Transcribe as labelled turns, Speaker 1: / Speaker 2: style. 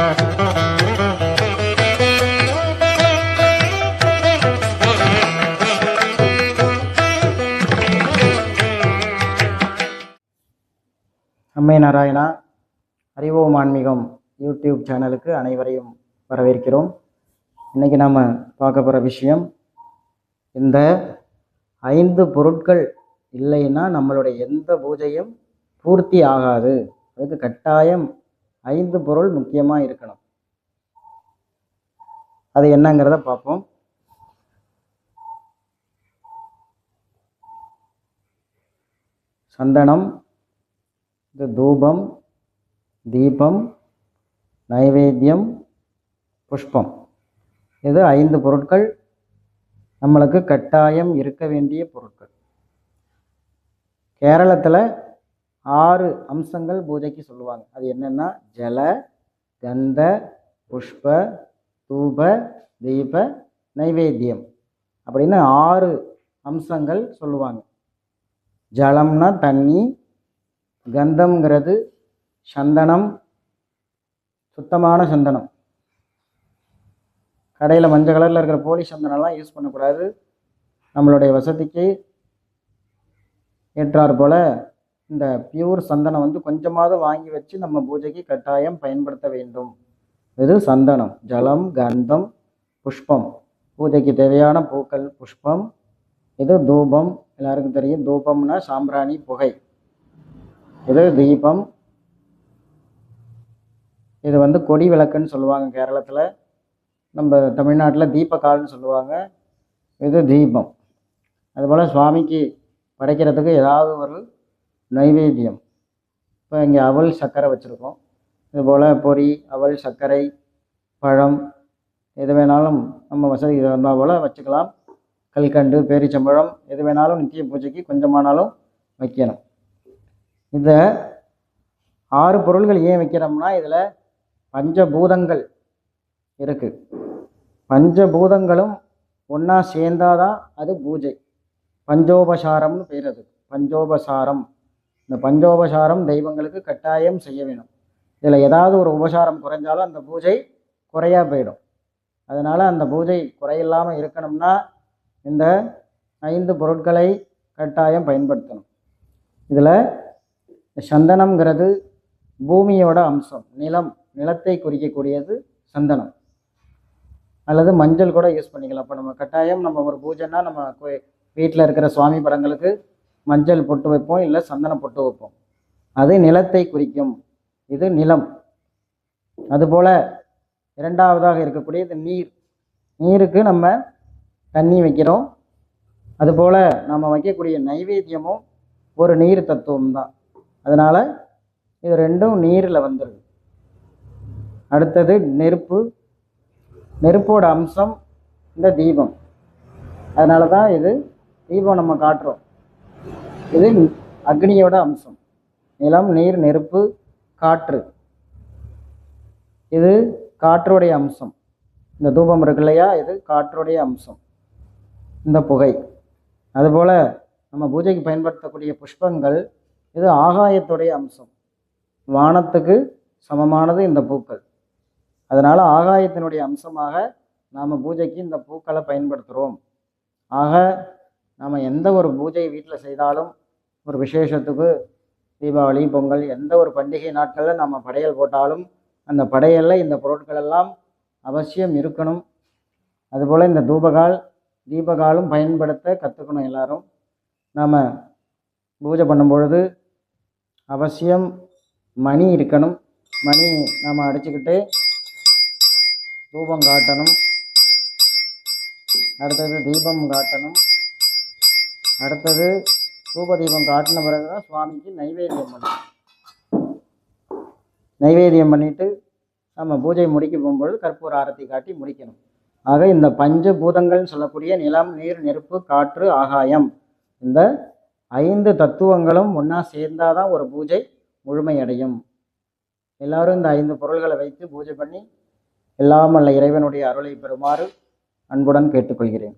Speaker 1: அம்மை நாராயணா அறிவோம் ஆன்மீகம் யூடியூப் சேனலுக்கு அனைவரையும் வரவேற்கிறோம். இன்னைக்கு நாம் பார்க்க போகிற விஷயம் இந்த ஐந்து பொருட்கள் இல்லைன்னா நம்மளுடைய எந்த பூஜையும் பூர்த்தி ஆகாது. அதுக்கு கட்டாயம் ஐந்து பொருள் முக்கியமாக இருக்கணும். அது என்னங்கிறத பார்ப்போம். சந்தனம் இந்த தூபம் தீபம் நைவேத்தியம் புஷ்பம். இது ஐந்து பொருட்கள். நம்மளுக்கு கட்டாயம் இருக்க வேண்டிய பொருட்கள். கேரளத்தில் ஆறு அம்சங்கள் பூஜைக்கு சொல்லுவாங்க. அது என்னென்னா ஜல கந்த புஷ்ப தூப தீப நைவேத்தியம். அப்படின்னு ஆறு அம்சங்கள் சொல்லுவாங்க. ஜலம்னா தண்ணி கந்தம்ங்கிறது சந்தனம் சுத்தமான சந்தனம். கடையில் மஞ்சள் கலரில் இருக்கிற போலி சந்தனம்லாம் யூஸ் பண்ணக்கூடாது. நம்மளுடைய வசதிக்கு ஏற்றார் போல் இந்த பியூர் சந்தனம் வந்து கொஞ்சமாவது வாங்கி வச்சு நம்ம பூஜைக்கு கட்டாயம் பயன்படுத்த வேண்டும். இது சந்தனம். ஜலம் கந்தம் புஷ்பம். பூஜைக்கு தேவையான பூக்கள் புஷ்பம். இது தூபம். எல்லாருக்கும் தெரியும். தூபம்னா சாம்பிராணி புகை. இது தீபம். இது வந்து கொடி விளக்குன்னு சொல்லுவாங்க கேரளத்தில். நம்ம தமிழ்நாட்டில் தீபக்கால்னு சொல்லுவாங்க. இது தீபம். அதுபோல் சுவாமிக்கு படைக்கிறதுக்கு ஏதாவது ஒரு நைவேத்தியம். இப்போ இங்கே அவல் சர்க்கரை வச்சுருக்கோம். இதுபோல் பொரி அவல் சர்க்கரை பழம் எது வேணாலும் நம்ம வசதி இருந்தால் போல் வச்சுக்கலாம். கல்கண்டு பேரிச்சம்பழம் எது வேணாலும் நித்திய பூஜைக்கு கொஞ்சமானாலும் வைக்கணும். இந்த ஆறு பொருள்கள் ஏன் வைக்கிறோம்னா இதில் பஞ்சபூதங்கள் இருக்குது பஞ்சபூதங்களும் ஒன்றா சேர்ந்தாதான் அது பூஜை. பஞ்சோபசாரம்னு பேர் அது. பஞ்சோபசாரம். இந்த பஞ்சோபசாரம் தெய்வங்களுக்கு கட்டாயம் செய்ய வேணும். இதில் ஏதாவது ஒரு உபசாரம் குறைஞ்சாலும் அந்த பூஜை குறையா போயிடும். அதனால் அந்த பூஜை குறையில்லாமல் இருக்கணும்னா இந்த ஐந்து பொருட்களை கட்டாயம் பயன்படுத்தணும். இதில் சந்தனம்ங்கிறது பூமியோட அம்சம். நிலம் நிலத்தை குறிக்கக்கூடியது சந்தனம். அல்லது மஞ்சள் கூட யூஸ் பண்ணிக்கலாம். இப்போ நம்ம கட்டாயம் நம்ம ஒரு பூஜைன்னா நம்ம வீட்டில் இருக்கிற சுவாமி படங்களுக்கு மஞ்சள் பொட்டு வைப்போம் இல்லை சந்தனம் பொட்டு வைப்போம். அது நிலத்தை குறிக்கும். இது நிலம். அதுபோல் இரண்டாவதாக இருக்கக்கூடியது நீர். நீருக்கு நம்ம தண்ணி வைக்கிறோம். அதுபோல் நம்ம வைக்கக்கூடிய நைவேத்தியமும் ஒரு நீர் தத்துவம் தான் அதனால் இது ரெண்டும் நீரில் வந்துடுது அடுத்தது நெருப்பு. நெருப்போட அம்சம் இந்த தீபம். அதனால தான் இது தீபம் நம்ம காட்டுறோம். இது அக்னியோட அம்சம். நிலம் நீர் நெருப்பு காற்று. இது காற்றுடைய அம்சம். இந்த தூபம் இருக்கு இல்லையா? இது காற்றுடைய அம்சம். இந்த புகை. அதுபோல் நம்ம பூஜைக்கு பயன்படுத்தக்கூடிய புஷ்பங்கள் இது ஆகாயத்துடைய அம்சம். வானத்துக்கு சமமானது இந்த பூக்கள். அதனால் ஆகாயத்தினுடைய அம்சமாக நாம் பூஜைக்கு இந்த பூக்களை பயன்படுத்துகிறோம் ஆக நாம் எந்த ஒரு பூஜையை வீட்டில் செய்தாலும் ஒரு விசேஷத்துக்கு தீபாவளி பொங்கல் எந்த ஒரு பண்டிகை நாட்களில் நம்ம படையல் போட்டாலும் அந்த படையலில் இந்த பொருட்கள் எல்லாம் அவசியம் இருக்கணும். அதுபோல் இந்த தூபகால் தீபகாலும் பயன்படுத்த கற்றுக்கணும் எல்லாரும். நாம் பூஜை பண்ணும் பொழுது அவசியம் மணி இருக்கணும். மணி நாம் அடிச்சுக்கிட்டு தூபம் காட்டணும். அடுத்தது தீபம் காட்டணும். அடுத்தது தூபதீபம் காட்டின பிறகு தான் சுவாமிக்கு நைவேத்தியம் பண்ணணும். நைவேத்தியம் பண்ணிட்டு நம்ம பூஜை முடிக்க போகும்பொழுது கற்பூர ஆரத்தி காட்டி முடிக்கணும். ஆக இந்த பஞ்சபூதங்கள்னு சொல்லக்கூடிய நிலம் நீர் நெருப்பு காற்று ஆகாயம் இந்த ஐந்து தத்துவங்களும் ஒன்றா சேர்ந்தால் தான் ஒரு பூஜை முழுமையடையும். எல்லாரும் இந்த ஐந்து பொருள்களை வைத்து பூஜை பண்ணி எல்லாம் அல்ல இறைவனுடைய அருளை பெறுமாறு அன்புடன் கேட்டுக்கொள்கிறேன்.